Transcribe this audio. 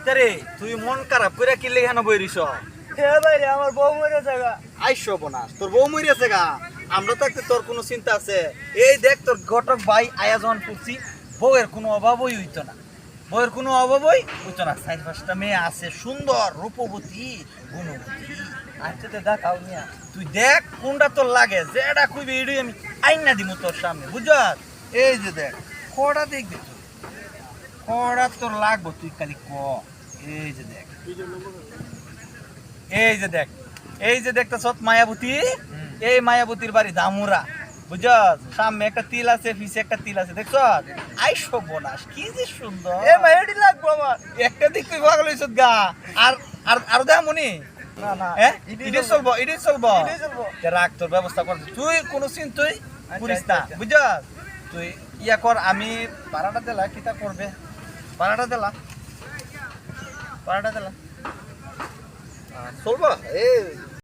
কিতারে তুই মন খারাপ করে কি লেখান বইরিস? হে ভাই রে আমার বউ মরে থাকা আইসো বনাস তোর বউ মরিয়াছে গা। আমরা থাকতে তোর কোনো চিন্তা আছে। এই দেখ তোর ঘটক ভাই আয়োজন করছি বউয়ের কোনো অভাবই হইতো না। বউয়ের কোনো অভাবই হইতো না। চার পাঁচটা মেয়ে আছে সুন্দর রূপবতী গুণবতী। আচ্ছা তো দেখাও নিয়া তুই দেখ কোনটা তোর লাগে। যেটা খুবই এডি আমি আইনা দিমু তোর সামনে বুঝছ? এই যে দেখ কটা দেখবি তুই? কটা তোর লাগবো তুই খালি ক। এই যে দেখ। এই যে দেখ। এই যে দেখতেছ মায়াবতী? এই মায়াবতীর বাড়ি দামুরা। বুঝছ সামনে একটা তিল আছে পিছে একটা তিল আছে দেখছ আই সর্বনাশ কি যে সুন্দর। এ লাগবো আমার। একটা দিক তুই হইছ গা। আর আর আর দেখ মনি। রাখ তোর ব্যবস্থা কর। তুই কোনো চিন তুই আচ্ছা, করিস আচ্ছা, না আচ্ছা। বুঝছ তুই ইয়া কর আমি পাড়াটা দিলা কিতা করবে? পাড়াটা দিলা। পাড়াটা দিলা। চলবা? এই